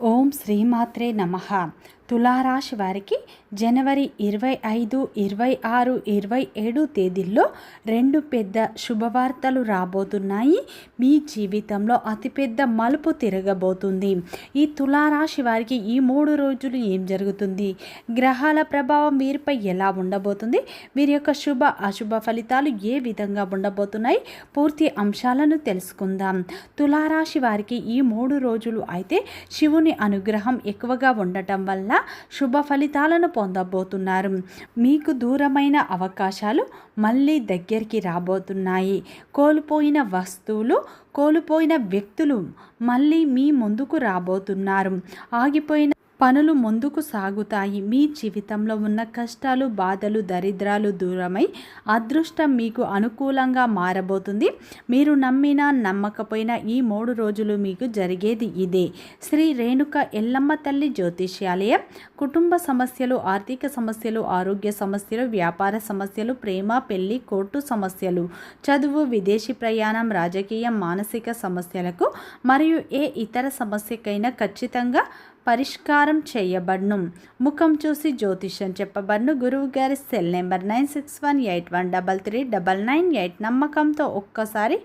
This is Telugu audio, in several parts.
ఓం శ్రీమాత్రే నమ. తులారాశి వారికి జనవరి ఇరవై ఐదు ఇరవై ఆరు ఇరవై ఏడు తేదీల్లో రెండు పెద్ద శుభవార్తలు రాబోతున్నాయి. మీ జీవితంలో అతిపెద్ద మలుపు తిరగబోతుంది. ఈ తులారాశి వారికి ఈ మూడు రోజులు ఏం జరుగుతుంది? గ్రహాల ప్రభావం వీరిపై ఎలా ఉండబోతుంది? వీరి యొక్క శుభ అశుభ ఫలితాలు ఏ విధంగా ఉండబోతున్నాయి? పూర్తి అంశాలను తెలుసుకుందాం. తులారాశి వారికి ఈ మూడు రోజులు అయితే శివుని అనుగ్రహం ఎక్కువగా ఉండటం వల్ల శుభ ఫలితాలను పొందబోతున్నారు. మీకు దూరమైన అవకాశాలు మళ్ళీ దగ్గరికి రాబోతున్నాయి. కోల్పోయిన వస్తువులు కోల్పోయిన వ్యక్తులు మళ్ళీ మీ ముందుకు రాబోతున్నారు. ఆగిపోయిన పనులు ముందుకు సాగుతాయి. మీ జీవితంలో ఉన్న కష్టాలు బాధలు దరిద్రాలు దూరమై అదృష్టం మీకు అనుకూలంగా మారబోతుంది. మీరు నమ్మినా నమ్మకపోయినా ఈ మూడు రోజులు మీకు జరిగేది ఇదే. శ్రీ రేణుక ఎల్లమ్మ తల్లి జ్యోతిష్యాలయం. కుటుంబ సమస్యలు ఆర్థిక సమస్యలు ఆరోగ్య సమస్యలు వ్యాపార సమస్యలు ప్రేమ పెళ్ళి కోర్టు సమస్యలు చదువు విదేశీ ప్రయాణం రాజకీయం మానసిక సమస్యలకు మరియు ఏ ఇతర సమస్యకైనా ఖచ్చితంగా పరిష్కారం చేయబడును. ముఖం చూసి జ్యోతిష్యం చెప్పబడును. గురువు గారి cell number nine six one eight one double three double nine eight నమ్మకంతో ఒక్కసారి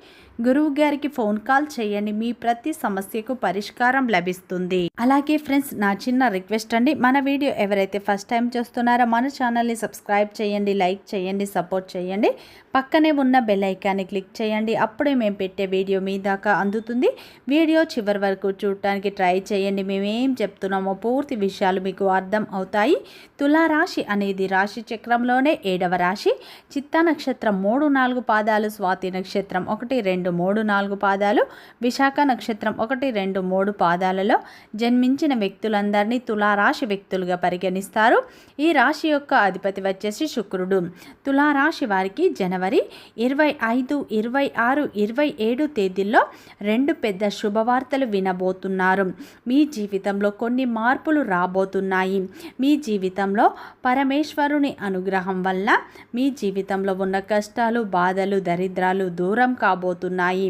గురువు గారికి ఫోన్ కాల్ చేయండి. మీ ప్రతి సమస్యకు పరిష్కారం లభిస్తుంది. అలాగే ఫ్రెండ్స్ నా చిన్న రిక్వెస్ట్ అండి. మన వీడియో ఎవరైతే ఫస్ట్ టైం చూస్తున్నారో మన ఛానల్ని సబ్స్క్రైబ్ చేయండి లైక్ చేయండి సపోర్ట్ చేయండి. పక్కనే ఉన్న బెల్ ఐకాన్ని క్లిక్ చేయండి. అప్పుడే మేము పెట్టే వీడియో మీ దాకా అందుతుంది. వీడియో చివరి వరకు చూడటానికి ట్రై చేయండి. మేమేం చెప్ చెప్తున్నామో. పూర్తి విషయాలు మీకు అర్థం అవుతాయి. తులారాశి అనేది రాశి చక్రంలోనే ఏడవ రాశి. చిత్తా నక్షత్రం మూడు నాలుగు పాదాలు స్వాతి నక్షత్రం ఒకటి రెండు మూడు నాలుగు పాదాలు విశాఖ నక్షత్రం ఒకటి రెండు మూడు పాదాలలో జన్మించిన వ్యక్తులందరినీ తులారాశి వ్యక్తులుగా పరిగణిస్తారు. ఈ రాశి యొక్క అధిపతి వచ్చేసి శుక్రుడు. తులారాశి వారికి జనవరి ఇరవై ఐదు ఇరవై ఆరు ఇరవై ఏడు తేదీల్లో రెండు పెద్ద శుభవార్తలు వినబోతున్నారు. మీ జీవితంలో కొన్ని మార్పులు రాబోతున్నాయి. మీ జీవితంలో పరమేశ్వరుని అనుగ్రహం వల్ల మీ జీవితంలో ఉన్న కష్టాలు బాధలు దరిద్రాలు దూరం కాబోతున్నాయి.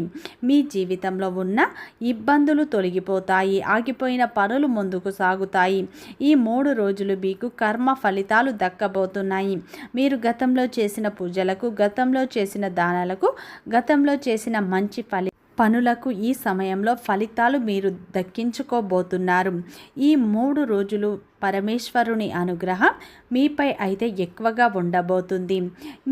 మీ జీవితంలో ఉన్న ఇబ్బందులు తొలగిపోతాయి. ఆగిపోయిన పనులు ముందుకు సాగుతాయి. ఈ మూడు రోజులు మీకు కర్మ ఫలితాలు దక్కబోతున్నాయి. మీరు గతంలో చేసిన పూజలకు గతంలో చేసిన దానాలకు గతంలో చేసిన మంచి ఫలి పనులకు ఈ సమయంలో ఫలితాలు మీరు దక్కించుకోబోతున్నారు. ఈ మూడు రోజులు పరమేశ్వరుని అనుగ్రహం మీపై అయితే ఎక్కువగా ఉండబోతుంది.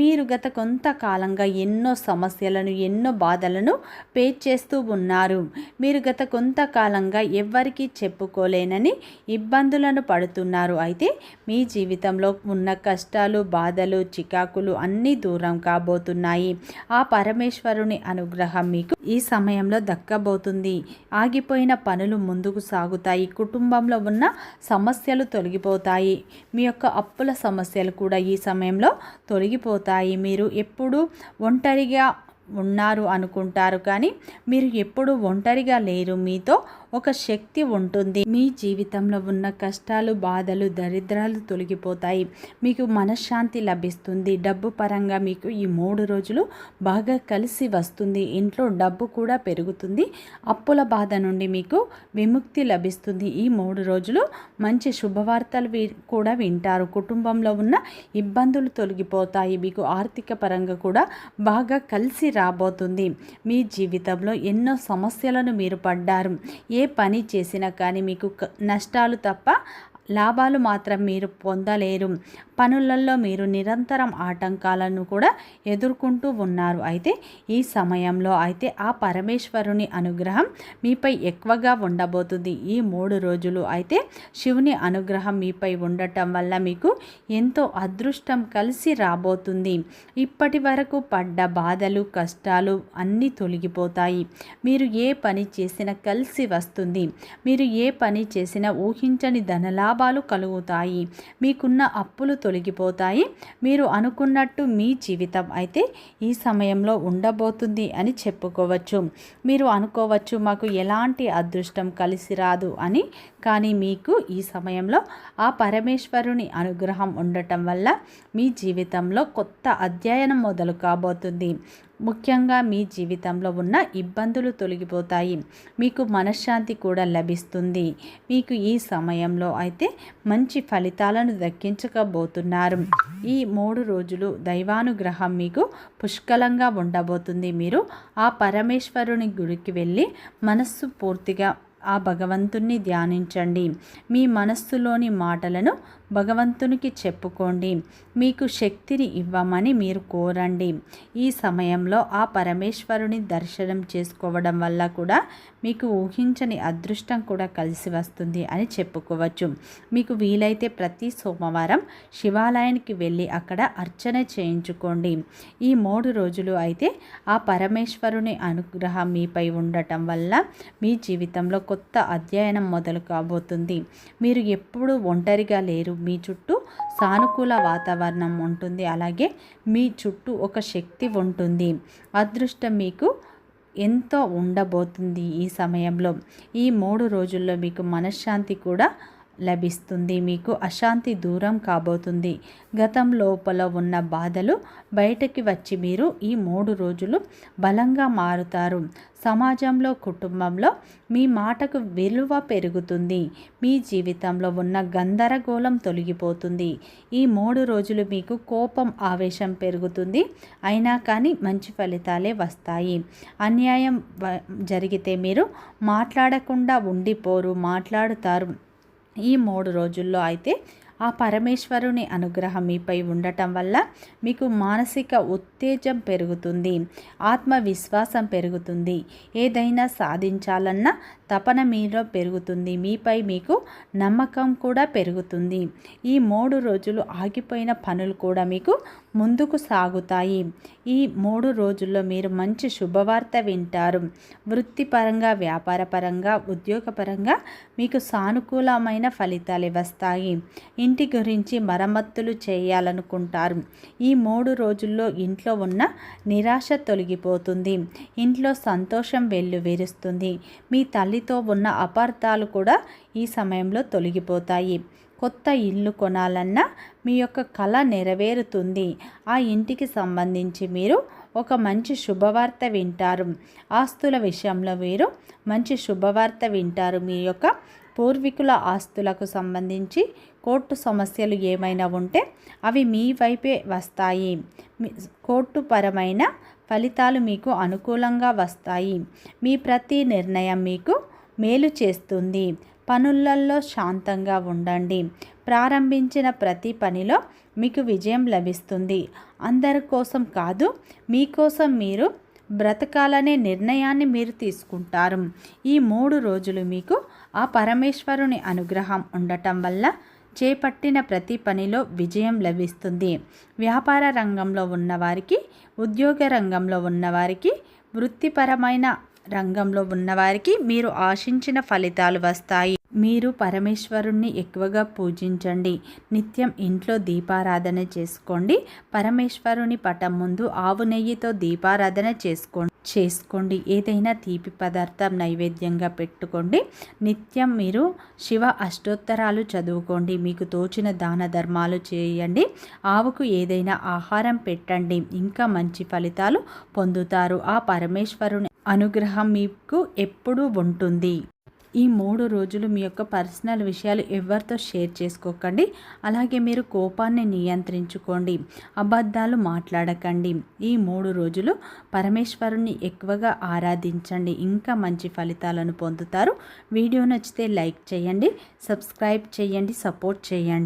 మీరు గత కొంతకాలంగా ఎన్నో సమస్యలను ఎన్నో బాధలను పే చేస్తూ ఉన్నారు. మీరు గత కొంతకాలంగా ఎవ్వరికీ చెప్పుకోలేనని ఇబ్బందులను పడుతున్నారు. అయితే మీ జీవితంలో ఉన్న కష్టాలు బాధలు చికాకులు అన్నీ దూరం కాబోతున్నాయి. ఆ పరమేశ్వరుని అనుగ్రహం మీకు ఈ సమయంలో దక్కబోతుంది. ఆగిపోయిన పనులు ముందుకు సాగుతాయి. కుటుంబంలో ఉన్న సమస్యలు తొలగిపోతాయి. మీ యొక్క అప్పుల సమస్యలు కూడా ఈ సమయంలో తొలగిపోతాయి. మీరు ఎప్పుడు ఒంటరిగా ఉన్నారు అనుకుంటారు కానీ మీరు ఎప్పుడు ఒంటరిగా లేరు. మీతో ఒక శక్తి ఉంటుంది. మీ జీవితంలో ఉన్న కష్టాలు బాధలు దరిద్రాలు తొలగిపోతాయి. మీకు మనశ్శాంతి లభిస్తుంది. డబ్బు పరంగా మీకు ఈ మూడు రోజులు బాగా కలిసి వస్తుంది. ఇంట్లో డబ్బు కూడా పెరుగుతుంది. అప్పుల బాధ నుండి మీకు విముక్తి లభిస్తుంది. ఈ మూడు రోజులు మంచి శుభవార్తలు కూడా వింటారు. కుటుంబంలో ఉన్న ఇబ్బందులు తొలగిపోతాయి. మీకు ఆర్థిక పరంగా కూడా బాగా కలిసి రాబోతుంది. మీ జీవితంలో ఎన్నో సమస్యలను మీరు పడ్డారు. ఏ పని చేసినా కానీ మీకు నష్టాలు తప్ప లాభాలు మాత్రం మీరు పొందలేరు. పనులలో మీరు నిరంతరం ఆటంకాలను కూడా ఎదుర్కొంటూ ఉన్నారు. అయితే ఈ సమయంలో అయితే ఆ పరమేశ్వరుని అనుగ్రహం మీపై ఎక్కువగా ఉండబోతుంది. ఈ మూడు రోజులు అయితే శివుని అనుగ్రహం మీపై ఉండటం వల్ల మీకు ఎంతో అదృష్టం కలిసి రాబోతుంది. ఇప్పటి వరకు పడ్డ బాధలు కష్టాలు అన్నీ తొలగిపోతాయి. మీరు ఏ పని చేసినా కలిసి వస్తుంది. మీరు ఏ పని చేసినా ఊహించని ధనలాభాలు కలుగుతాయి. మీకున్న అప్పులు తొలగిపోతాయి. మీరు అనుకున్నట్టు మీ జీవితం అయితే ఈ సమయంలో ఉండబోతుంది అని చెప్పుకోవచ్చు. మీరు అనుకోవచ్చు మాకు ఎలాంటి అదృష్టం కలిసి రాదు అని. కానీ మీకు ఈ సమయంలో ఆ పరమేశ్వరుని అనుగ్రహం ఉండటం వల్ల మీ జీవితంలో కొత్త అధ్యయనం మొదలు కాబోతుంది. ముఖ్యంగా మీ జీవితంలో ఉన్న ఇబ్బందులు తొలగిపోతాయి. మీకు మనశ్శాంతి కూడా లభిస్తుంది. మీకు ఈ సమయంలో అయితే మంచి ఫలితాలను దక్కించకబోతున్నారు ఈ మూడు రోజులు దైవానుగ్రహం మీకు పుష్కలంగా ఉండబోతుంది. మీరు ఆ పరమేశ్వరుని గుడికి వెళ్ళి మనస్సు పూర్తిగా ఆ భగవంతుణ్ణి ధ్యానించండి. మీ మనస్సులోని మాటలను భగవంతునికి చెప్పుకోండి. మీకు శక్తిని ఇవ్వమని మీరు కోరండి. ఈ సమయంలో ఆ పరమేశ్వరుని దర్శనం చేసుకోవడం వల్ల కూడా మీకు ఊహించని అదృష్టం కూడా కలిసి వస్తుంది అని చెప్పుకోవచ్చు. మీకు వీలైతే ప్రతి సోమవారం శివాలయానికి వెళ్ళి అక్కడ అర్చన చేయించుకోండి. ఈ మూడు రోజులు అయితే ఆ పరమేశ్వరుని అనుగ్రహం మీపై ఉండటం వల్ల మీ జీవితంలో కొత్త అధ్యయనం మొదలు కాబోతుంది. మీరు ఎప్పుడు ఒంటరిగా లేరు. మీ చుట్టూ సానుకూల వాతావరణం ఉంటుంది. అలాగే మీ చుట్టూ ఒక శక్తి ఉంటుంది. అదృష్టం మీకు ఎంతో ఉండబోతుంది ఈ సమయంలో. ఈ మూడు రోజుల్లో మీకు మనశ్శాంతి కూడా లభిస్తుంది. మీకు అశాంతి దూరం కాబోతుంది. గతం లోపల ఉన్న బాధలు బయటకి వచ్చి మీరు ఈ మూడు రోజులు బలంగా మారుతారు. సమాజంలో కుటుంబంలో మీ మాటకు విలువ పెరుగుతుంది. మీ జీవితంలో ఉన్న గందరగోళం తొలగిపోతుంది. ఈ మూడు రోజులు మీకు కోపం ఆవేశం పెరుగుతుంది. అయినా కానీ మంచి ఫలితాలే వస్తాయి. అన్యాయం జరిగితే మీరు మాట్లాడకుండా ఉండిపోరు మాట్లాడుతారు. ఈ మూడు రోజుల్లో అయితే ఆ పరమేశ్వరుని అనుగ్రహం మీపై ఉండటం వల్ల మీకు మానసిక ఉత్తేజం పెరుగుతుంది ఆత్మవిశ్వాసం పెరుగుతుంది. ఏదైనా సాధించాలన్న తపన మీలో పెరుగుతుంది మీపై మీకు నమ్మకం కూడా పెరుగుతుంది. ఈ మూడు రోజులు ఆగిపోయిన పనులు కూడా మీకు ముందుకు సాగుతాయి. ఈ మూడు రోజుల్లో మీరు మంచి శుభవార్త వింటారు. వృత్తిపరంగా వ్యాపారపరంగా ఉద్యోగపరంగా మీకు సానుకూలమైన ఫలితాలు వస్తాయి. ఇంటి గురించి మరమ్మత్తులు చేయాలనుకుంటారు. ఈ మూడు రోజుల్లో ఇంట్లో ఉన్న నిరాశ తొలగిపోతుంది. ఇంట్లో సంతోషం వెల్లువిరుస్తుంది మీ తల్లితో ఉన్న అపార్థాలు కూడా ఈ సమయంలో తొలగిపోతాయి. కొత్త ఇల్లు కొనాలన్నా మీ యొక్క కళ నెరవేరుతుంది. ఆ ఇంటికి సంబంధించి మీరు ఒక మంచి శుభవార్త వింటారు. ఆస్తుల విషయంలో మీరు మంచి శుభవార్త వింటారు. మీ యొక్క పూర్వీకుల ఆస్తులకు సంబంధించి కోర్టు సమస్యలు ఏమైనా ఉంటే అవి మీ వైపే వస్తాయి. కోర్టు పరమైన ఫలితాలు మీకు అనుకూలంగా వస్తాయి. మీ ప్రతి నిర్ణయం మీకు మేలు చేస్తుంది. పనులలో శాంతంగా ఉండండి. ప్రారంభించిన ప్రతి పనిలో మీకు విజయం లభిస్తుంది. అందరి కోసం కాదు మీకోసం మీరు బ్రతకాలనే నిర్ణయాన్ని మీరు తీసుకుంటారు. ఈ మూడు రోజులు మీకు ఆ పరమేశ్వరుని అనుగ్రహం ఉండటం వల్ల చేపట్టిన ప్రతి పనిలో విజయం లభిస్తుంది. వ్యాపార రంగంలో ఉన్నవారికి ఉద్యోగ రంగంలో ఉన్నవారికి వృత్తిపరమైన రంగంలో ఉన్నవారికి మీరు ఆశించిన ఫలితాలు వస్తాయి. మీరు పరమేశ్వరుణ్ణి ఎక్కువగా పూజించండి. నిత్యం ఇంట్లో దీపారాధన చేసుకోండి. పరమేశ్వరుని పటం ముందు ఆవు నెయ్యితో దీపారాధన చేసుకోండి చేసుకోండి. ఏదైనా తీపి పదార్థం నైవేద్యంగా పెట్టుకోండి. నిత్యం మీరు శివ అష్టోత్తరాలు చదువుకోండి. మీకు తోచిన దాన ధర్మాలు చేయండి. ఆవుకు ఏదైనా ఆహారం పెట్టండి. ఇంకా మంచి ఫలితాలు పొందుతారు. ఆ పరమేశ్వరుని అనుగ్రహం మీకు ఎప్పుడూ ఉంటుంది. ఈ మూడు రోజులు మీ యొక్క పర్సనల్ విషయాలు ఎవరితో షేర్ చేసుకోకండి. అలాగే మీరు కోపాన్ని నియంత్రించుకోండి. అబద్ధాలు మాట్లాడకండి. ఈ మూడు రోజులు పరమేశ్వరుణ్ణి ఎక్కువగా ఆరాధించండి. ఇంకా మంచి ఫలితాలను పొందుతారు. వీడియో నచ్చితే లైక్ చేయండి సబ్స్క్రైబ్ చేయండి సపోర్ట్ చేయండి.